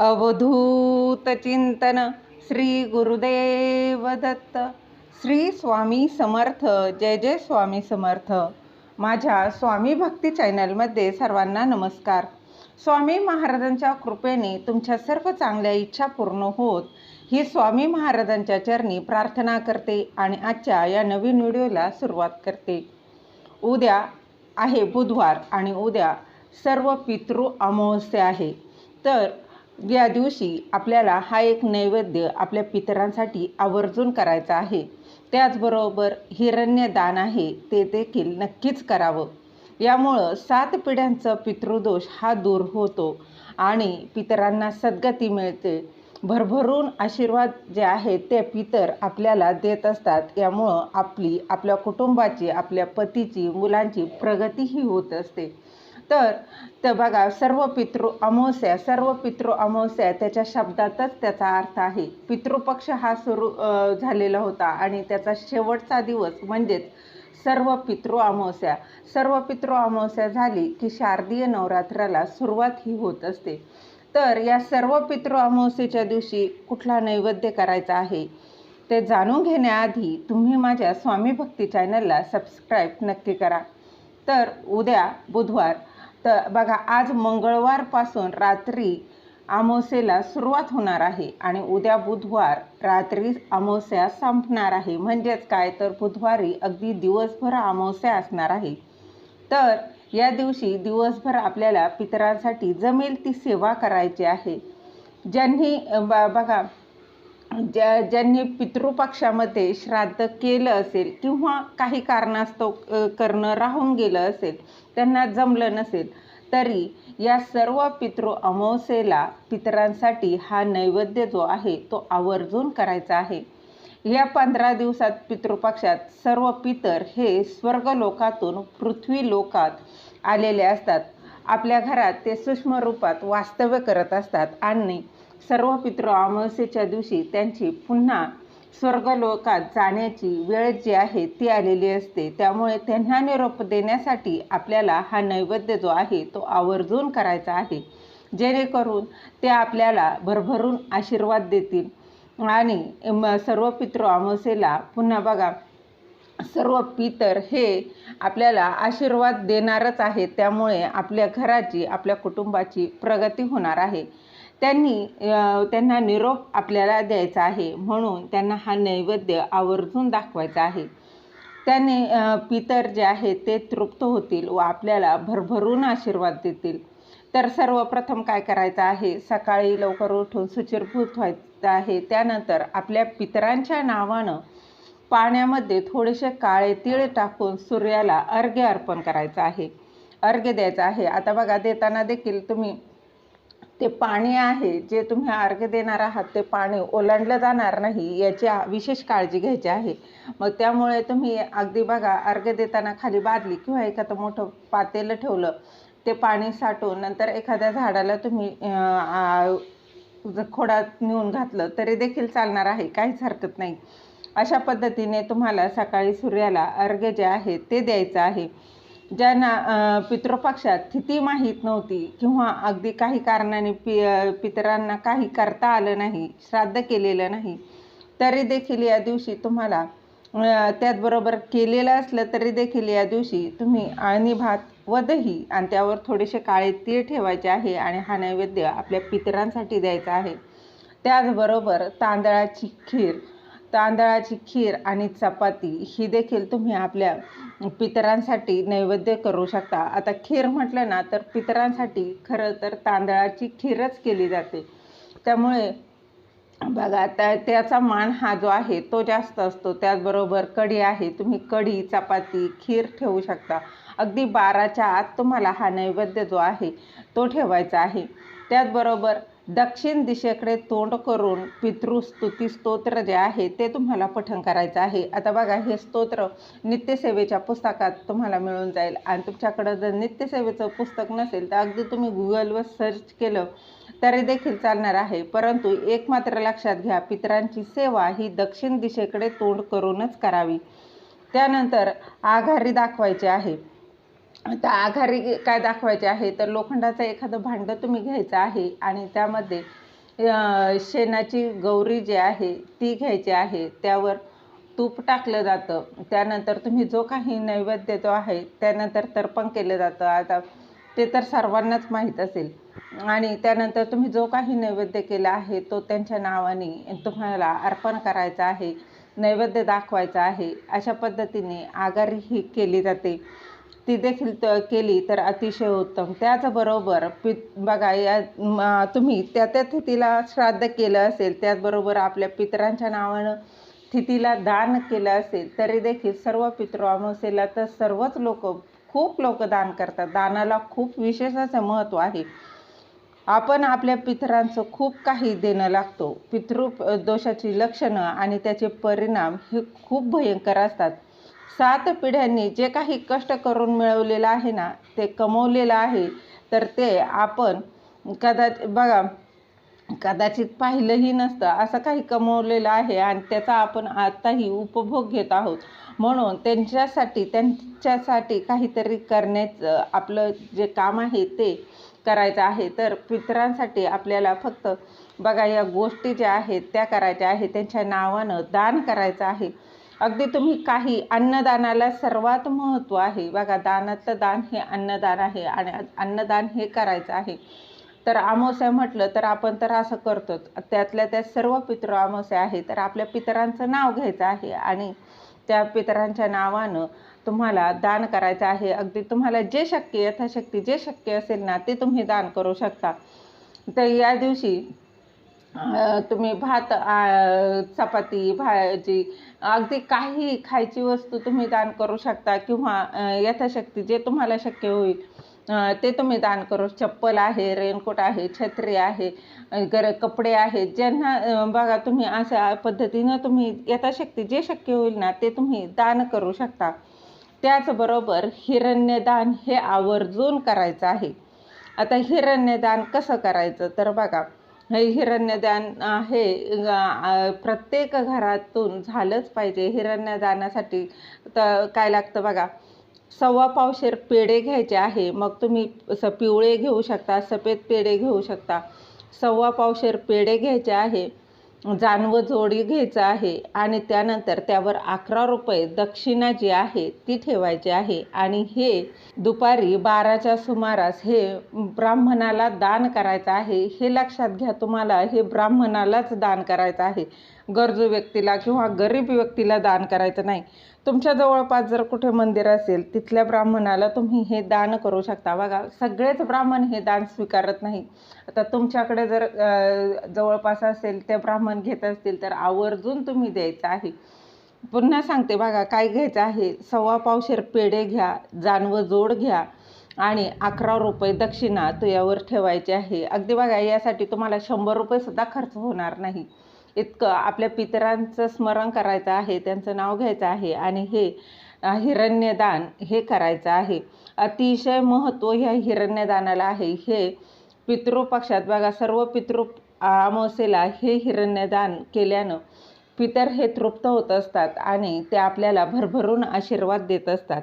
अवधूत चिंतन श्री गुरुदेव दत्त. श्री स्वामी समर्थ. जय जय स्वामी समर्थ. माझ्या स्वामी भक्ती चॅनलमध्ये सर्वांना नमस्कार. स्वामी महाराजांच्या कृपेने तुमच्या सर्व चांगल्या इच्छा पूर्ण होत ही स्वामी महाराजांच्या चरणी प्रार्थना करते आणि आजच्या या नवीन व्हिडिओला सुरुवात करते. उद्या आहे बुधवार आणि उद्या सर्व पितृ अमावस्या आहे. तर या दिवशी आपल्याला हा एक नैवेद्य आपल्या पितरांसाठी आवर्जून करायचा आहे. त्याचबरोबर हिरण्यदान आहे ते देखील नक्कीच करावं. यामुळं सात पिढ्यांचं पितृदोष हा दूर होतो आणि पितरांना सद्गती मिळते. भरभरून आशीर्वाद जे आहेत ते पितर आपल्याला देत असतात. यामुळं आपली आपल्या कुटुंबाची आपल्या पतीची मुलांची प्रगतीही होत असते. तर तर बघा सर्व पितृ अमावस्या सर्व पितृ अमावस्या त्याच्या शब्दातच त्याचा अर्थ आहे. पितृपक्ष हा सुरू झालेला होता आणि त्याचा शेवटचा दिवस म्हणजेच सर्व पितृ अमावस्या. सर्व पितृ अमावस्या झाली की शारदीय नवरात्राला सुरुवात ही होत असते. तर या सर्व पितृ अमावस्येच्या दिवशी कुठला नैवेद्य करायचा आहे? ते जाणून घेण्याआधी तुम्ही माझ्या स्वामी भक्ती चॅनलला सबस्क्राईब नक्की करा. तर उद्या बुधवार तर बघा आज मंगळवारपासून रात्री अमावस्येला सुरुवात होणार आहे आणि उद्या बुधवार रात्री अमावस्या संपणार आहे. म्हणजेच काय? तर बुधवारी अगदी दिवसभर अमावस्या असणार आहे. तर या दिवशी दिवसभर आपल्याला पितरांसाठी जमेल ती सेवा करायची आहे. ज्यांनी बा बघा ज्या ज्यांनी पितृपक्षामध्ये श्राद्ध केलं असेल किंवा काही कारणास्तव करणं राहून गेलं असेल त्यांना जमलं नसेल तरी या सर्व पितृ अमावस्येला पितरांसाठी हा नैवेद्य जो आहे तो आवर्जून करायचा आहे. या पंधरा दिवसात पितृपक्षात सर्व पितर हे स्वर्ग लोकातून पृथ्वी लोकात आलेले असतात. आपल्या घरात ते सूक्ष्म रूपात वास्तव्य करत असतात आणि सर्व पितृ अमावस्येच्या दिवशी त्यांची पुन्हा स्वर्गलोकात जाण्याची वेळ जी आहे ती आलेली असते. त्यामुळे त्यांना निरोप देण्यासाठी आपल्याला हा नैवेद्य जो आहे तो आवर्जून करायचा आहे. जेणेकरून ते आपल्याला भरभरून आशीर्वाद देतील. आणि म- सर्व पितृ अमावस्येला पुन्हा बघा सर्व पितर हे आपल्याला आशीर्वाद देणारच आहे त्यामुळे आपल्या घराची आपल्या कुटुंबाची प्रगती होणार आहे. त्यांनी त्यांना निरोप आपल्याला द्यायचा आहे म्हणून त्यांना हा नैवेद्य आवर्जून दाखवायचा आहे. त्याने पितर जे आहेत ते तृप्त होतील व आपल्याला भरभरून आशीर्वाद देतील. तर सर्वप्रथम काय करायचं आहे? सकाळी लवकर उठून सुचिरभूत व्हायचं आहे. त्यानंतर आपल्या पितरांच्या नावानं पाण्यामध्ये थोडेसे काळे तीळ टाकून सूर्याला अर्घ्य अर्पण करायचं आहे. अर्घ्य द्यायचं आहे. आता बघा देताना देखील तुम्ही ते पाणी आहे जे तुम्ही अर्घ्य देणार आहात ते पाणी ओलांडलं जाणार नाही याची विशेष काळजी घ्यायची आहे. मग त्यामुळे तुम्ही अगदी बघा अर्घ्य देताना खाली बादली किंवा एखादं मोठं पातेलं ठेवलं ते पाणी साठवून नंतर एखाद्या झाडाला तुम्ही जर खोडात नेऊन घातलं तरी देखील चालणार आहे काहीच हरकत नाही. अशा पद्धतीने तुम्हाला सकाळी सूर्याला अर्घ्य जे आहे ते द्यायचं आहे. ज्यांना पितृपक्षात तिथी माहीत नव्हती किंवा अगदी काही कारणाने पि पितरांना काही करता आलं नाही श्राद्ध केलेलं नाही तरी देखील या दिवशी तुम्हाला त्याचबरोबर केलेलं असलं तरी देखील या दिवशी तुम्ही आळणी भात व दही आणि त्यावर थोडेसे काळे तीळ ठेवायचे आहे आणि हा नैवेद्य आपल्या पितरांसाठी द्यायचा आहे. त्याचबरोबर तांदळाची खीर तांदळाची खीर आणि चपाती ही देखील तुम्ही आपल्या पितरांसाठी नैवेद्य करू शकता. आता खीर म्हटलं ना तर पितरांसाठी खरं तर तांदळाची खीरच केली जाते. त्यामुळे बघा त्या त्याचा मान हा जो आहे तो जास्त असतो. त्याचबरोबर कढी आहे तुम्ही कढी चपाती खीर ठेवू शकता. अगदी बाराच्या आत तुम्हाला हा नैवेद्य जो आहे तो ठेवायचा आहे. त्याचबरोबर दक्षिण दिशेकडे तोंड करून पितृस्तुती स्तोत्र जे आहे ते तुम्हाला पठण करायचं आहे. आता बघा हे स्तोत्र नित्यसेवेच्या पुस्तकात तुम्हाला मिळून जाईल. आणि तुमच्याकडं जर नित्यसेवेचं पुस्तक नसेल तर अगदी तुम्ही गुगलवर सर्च केलं तरी देखील चालणार आहे. परंतु एक मात्र लक्षात घ्या पितरांची सेवा ही दक्षिण दिशेकडे तोंड करूनच करावी. त्यानंतर आघारी दाखवायची आहे. आता आघारी काय दाखवायचे आहे? तर लोखंडाचं एखादं भांडं तुम्ही घ्यायचं आहे आणि त्यामध्ये शेणाची गौरी जी आहे ती घ्यायची आहे. त्यावर तूप टाकलं जातं. त्यानंतर तुम्ही जो काही नैवेद्य जो आहे त्यानंतर तर्पण केलं जातं. आता ते तर सर्वांनाच माहीत असेल. आणि त्यानंतर तुम्ही जो काही नैवेद्य केला आहे तो त्यांच्या नावाने तुम्हाला अर्पण करायचा आहे नैवेद्य दाखवायचा आहे. अशा पद्धतीने आगारी ही केली जाते. ती देखील त केली तर अतिशय उत्तम. त्याचबरोबर पि बघा या तुम्ही त्या त्या तिथीला श्राद्ध केलं असेल त्याचबरोबर आपल्या पितरांच्या नावानं तिथीला दान केलं असेल तरी देखील सर्व पितृ अमावस्येला तर सर्वच लोक खूप लोक दान करतात. दानाला खूप विशेष असं महत्त्व आहे. आपण आपल्या पितरांचं खूप काही देणं लागतो. पितृ दोषाची लक्षणं आणि त्याचे परिणाम हे खूप भयंकर असतात. सात पिढ्यांनी जे काही कष्ट करून मिळवलेलं आहे ना ते कमवलेलं आहे तर ते आपण कदाच बघा कदाचित पाहिलंही नसतं असं काही कमवलेलं आहे आणि त्याचा आपण आत्ताही उपभोग घेत आहोत. म्हणून त्यांच्यासाठी त्यांच्यासाठी काहीतरी करण्याचं आपलं जे काम आहे ते करायचं आहे. तर पितरांसाठी आपल्याला फक्त बघा या गोष्टी ज्या आहेत त्या करायच्या आहेत. त्यांच्या नावानं दान करायचं आहे. अगदी तुम्ही काही अन्नदानाला सर्वात महत्त्व आहे. बघा दानातलं दान हे अन्नदान आहे आणि अन्नदान हे करायचं आहे. तर अमावस्या म्हटलं तर आपण तर असं करतोच. त्यातल्या त्यात सर्व पितृ अमावस्या आहे तर आपल्या पितरांचं नाव घ्यायचं आहे आणि त्या पितरांच्या नावानं तुम्हाला दान करायचं आहे. अगदी तुम्हाला जे शक्य यथाशक्ती जे शक्य असेल ना ते तुम्ही दान करू शकता. तर या दिवशी तुम्ही भात चपाती भाजी अगदी काही खायची वस्तू तुम्ही दान करू शकता किंवा यथाशक्ती जे तुम्हाला शक्य होईल ते तुम्ही दान करू चप्पल आहे रेनकोट आहे छत्री आहे गर कपडे आहेत ज्यांना बघा तुम्ही अशा पद्धतीनं तुम्ही यथाशक्ती जे शक्य होईल ना ते तुम्ही दान करू शकता. त्याचबरोबर हिरण्यदान हे आवर्जून करायचं आहे. आता हिरण्यदान कसं करायचं? तर बघा हिरण्यदान आहे. हे प्रत्येक घरातून झालंच पाहिजे. हिरण्यदानासाठी तर काय लागतं बघा सव्वा पावशेर पेढे घ्यायचे आहे. मग तुम्ही स पिवळे घेऊ शकता सफेद पेढे घेऊ शकता. सव्वा पावशेर पेढे घ्यायचे आहे. जानवं जोडी घ्यायचं आहे आणि त्यानंतर त्यावर अकरा रुपये दक्षिणा जी आहे ती ठेवायची आहे. आणि हे दुपारी बाराच्या सुमारास हे ब्राह्मणाला दान करायचं आहे. हे लक्षात घ्या तुम्हाला हे ब्राह्मणालाच दान करायचं आहे. गरजू व्यक्तीला किंवा गरीब व्यक्तीला दान करायचं नाही. तुमच्या जवळपास जर कुठे मंदिर असेल तिथल्या ब्राह्मणाला तुम्ही हे दान करू शकता. बघा सगळेच ब्राह्मण हे दान स्वीकारत नाही आता तुमच्याकडे जर जवळपास असेल ते ब्राह्मण घेत असतील तर आवर्जून तुम्ही द्यायचं आहे. पुन्हा सांगते बघा काय घ्यायचं आहे? सव्वा पावशेर पेढे घ्या जानवं जोड घ्या आणि अकरा रुपये दक्षिणा तुयावर ठेवायचे ठेवायची आहे. अगदी बघा यासाठी तुम्हाला शंभर रुपयेसुद्धा खर्च होणार नाही. इतकं आपल्या पितरांचं स्मरण करायचं आहे त्यांचं नाव घ्यायचं आहे आणि हे हिरण्यदान हे करायचं आहे. अतिशय महत्त्व ह्या हिरण्यदानाला आहे. हे पितृपक्षात बघा सर्व पितृ अमावस्येला हे हिरण्यदान केल्यानं पितर हे तृप्त होत असतात आणि ते आपल्याला भरभरून आशीर्वाद देत असतात.